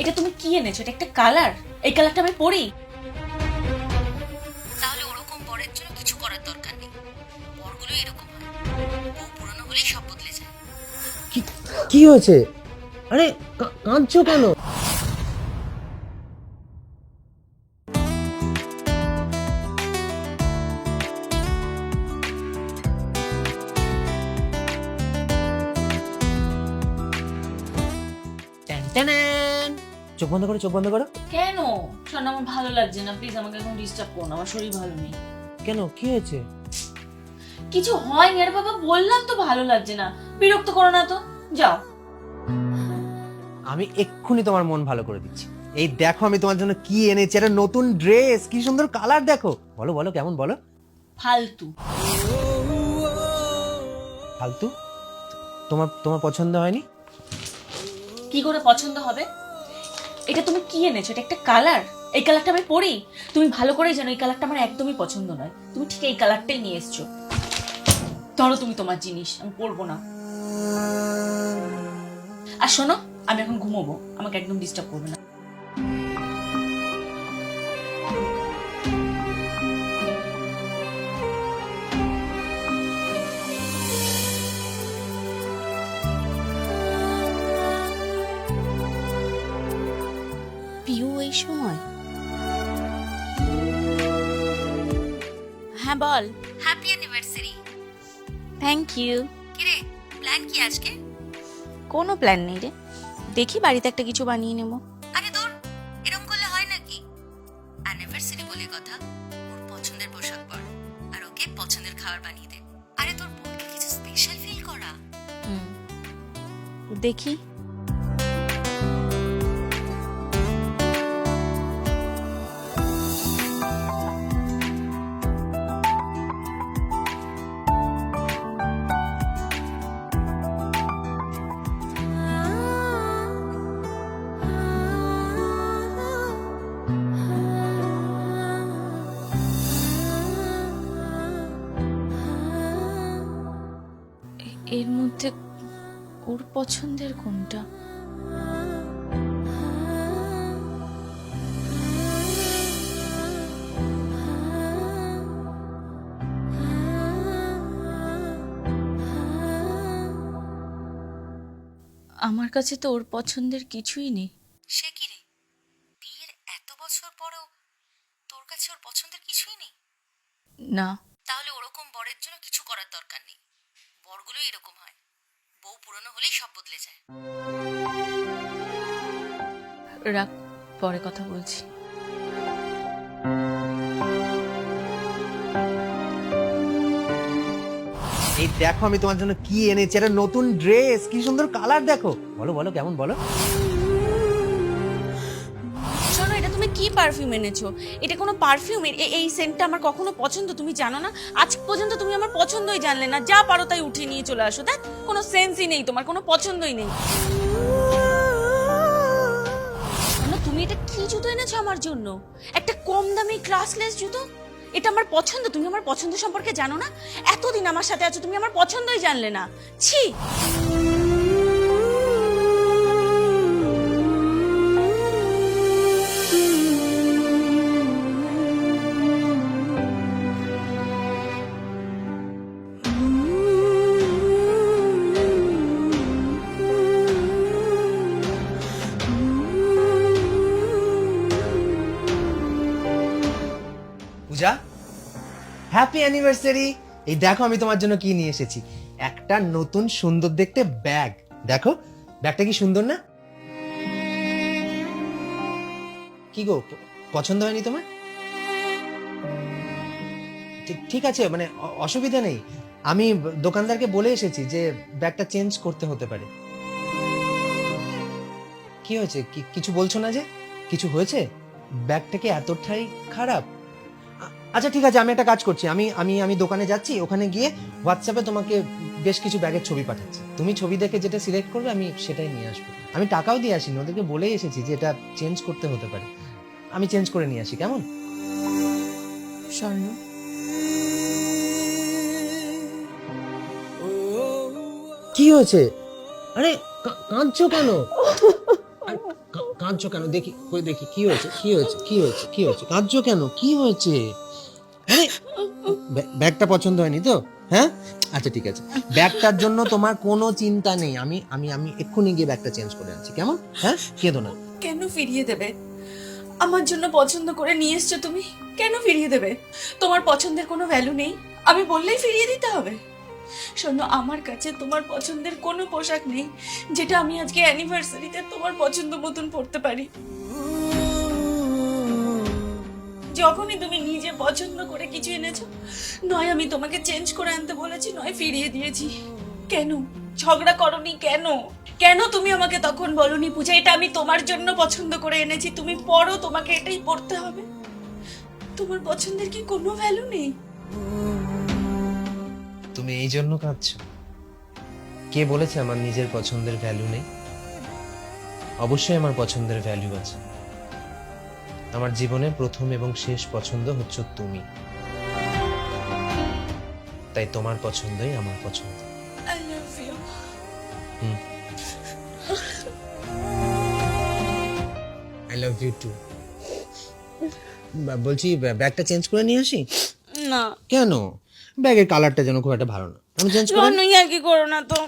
এটা তুমি কি এনেছো? এটা একটা কালার? এই কালারটা আমি পরি। তাহলে ওরকম বরের জন্য কিছু করার দরকার নেই। বরগুলো এরকম হয়। বউ পুরনো হলেই সব বদলে যায়। কি কি হয়েছে? আরে কাঁদছো কেন? ট্যান ট্যানান। চোখ বন্ধ করো চোখ বন্ধ করো। কেন? শোন আমার ভালো লাগছে না। প্লিজ আমাকে এখন ডিস্টার্ব করো না। আমার শরীর ভালো নেই। কেন? কি হয়েছে? কিছু হয়নি। আরে বাবা বললাম তো ভালো লাগছে না। বিরক্ত করো না তো। যাও। আমি এক্ষুনি তোমার মন ভালো করে দিচ্ছি। এই দেখো আমি তোমার জন্য কি এনেছি। একটা নতুন ড্রেস। কি সুন্দর কালার দেখো। বলো বলো কেমন? বলো। ফালতু। ফালতু? তোমার তোমার পছন্দ হয়নি? কি করে পছন্দ হবে? এটা তুমি কি এনেছো? এটা একটা কালার এই কালারটা আমি পরি? তুমি ভালো করেই জানো, এই কালারটা আমার একদমই পছন্দ নয়। তুমি ঠিক এই কালারটাই নিয়ে এসছো। ধরো তুমি তোমার জিনিস, আমি পরবো না। আর শোনো, আমি এখন ঘুমোবো। আমাকে একদম ডিস্টার্ব করবে না। সময়। হ্যাঁ বল। হ্যাপি অ্যানিভার্সারি থ্যাংক ইউ কিরে প্ল্যান কি আজকে? কোনো প্ল্যান নেই রে। দেখি বাড়িতে একটা কিছু বানিয়ে নেব। আরে দূর এরকম করলে হয় নাকি? অ্যানিভার্সারি বলে কথা ওর পছন্দের পোশাক পর আর ওকে পছন্দের খাবার বানিয়ে দে। আরে তোর বোনকে কিছু স্পেশাল ফিল করা। দেখি। এর মধ্যে ওর পছন্দের কোনটা? আমার কাছে তো ওর পছন্দের কিছুই নেই। সে কি রে? বিয়ের এত বছর পরেও তোর কাছে ওর পছন্দের কিছুই নেই? না। রাখ পরে কথা বলছি। এই দেখো আমি তোমার জন্য কি এনেছি একটা নতুন ড্রেস কি সুন্দর কালার দেখো। বলো বলো কেমন বলো? শোনো এটা তুমি কি পারফিউম এনেছো? এটা কোনো পারফিউম এই সেন্টটা আমার কখনো পছন্দ? তুমি জানো না? আজ পর্যন্ত তুমি আমার পছন্দই জানলে না। যা পারো তাই উঠিয়ে নিয়ে চলে আসো দেখ। কোনো সেন্সই নেই তোমার কোনো পছন্দই নেই। এটা কি জুতো এনেছো আমার জন্য? একটা কম দামি ক্লাসলেস জুতো? এটা আমার পছন্দ, তুমি আমার পছন্দ সম্পর্কে জানো না? এতদিন আমার সাথে আছো, তুমি আমার পছন্দই জানলে না। ছি! পূজা হ্যাপি অ্যানিভার্সারি এই দেখো আমি তোমার জন্য কি নিয়ে এসেছি। একটা নতুন সুন্দর দেখতে ব্যাগ দেখো ব্যাগটা কি সুন্দর না? কি গো পছন্দ হয়নি তোমার? ঠিক- আছে মানে অসুবিধা নেই। আমি দোকানদারকে বলে এসেছি যে ব্যাগটা চেঞ্জ করতে হতে পারে। কি হয়েছে? কিছু বলছো না যে? কিছু হয়েছে? ব্যাগটা কি এতটাই খারাপ? আচ্ছা ঠিক আছে আমি একটা কাজ করছি। আমি আমি আমি দোকানে যাচ্ছি ওখানে গিয়ে হোয়াটসঅ্যাপে তোমাকে বেশ কিছু ব্যাগের ছবি পাঠাচ্ছি। তুমি ছবি দেখে যেটা সিলেক্ট করবে আমি সেটাই নিয়ে আসব। আমি টাকাও দিয়ে আসিনি ওদেরকে বলেই এসেছি যে এটা চেঞ্জ করতে হতে পারে। আমি চেঞ্জ করে নিয়ে আসি কেমন? স্বর্ণ। কি হয়েছে? আরে কাঁদছো কেন? কাঁদছো কেন? দেখি দেখি কি হয়েছে? কি হয়েছে? কি হয়েছে? কি হয়েছে? কাঁদছো কেন? কি হয়েছে? ব্যাগটা পছন্দ হয়নি তো? হ্যাঁ? আচ্ছা ঠিক আছে। ব্যাগটার জন্য তোমার কোনো চিন্তা নেই। আমি আমি আমি এক্ষুনি গিয়ে ব্যাগটা চেঞ্জ করে আনছি। কেমন? হ্যাঁ? কেঁদো না। কেন ফিরিয়ে দেবে? আমার জন্য পছন্দ করে নিয়ে এসছো তুমি? কেন ফিরিয়ে দেবে? তোমার পছন্দের কোনো ভ্যালু নেই। আমি বললেই ফিরিয়ে দিতে হবে। শোনো, আমার কাছে তোমার পছন্দের কোনো পোশাক নেই, যেটা আমি আজকে অ্যানিভার্সারিতে তোমার পছন্দ মতন পরতে পারি। যখনই তুমি নিজে পছন্দ করে কিছু এনেছো, নয় আমি তোমাকে চেঞ্জ করে আনতে বলেছি, নয় ফিরিয়ে দিয়েছি। কেন? ঝগড়া করনি কেন? কেন তুমি আমাকে তখন বলনি, পূজা? এটা আমি তোমার জন্য পছন্দ করে এনেছি, তুমি পড়ো তোমাকে এটাই পড়তে হবে। তোমার পছন্দের কি কোনো ভ্যালু নেই? তুমি এই জন্য কাঁদছো। কে বলেছে আমার নিজের পছন্দের ভ্যালু নেই? অবশ্যই আমার পছন্দের ভ্যালু আছে। আমার জীবনের প্রথম এবং শেষ পছন্দ হচ্ছে তুমি। তাই তোমার পছন্দই আমার পছন্দ। I love you I love you too বলছি ব্যাগটা চেঞ্জ করে নিয়ে আসি? না। কেন? ব্যাগের কালারটা যেন খুব একটা ভালো না। আমি চেঞ্জ করে আর কি করো না তো?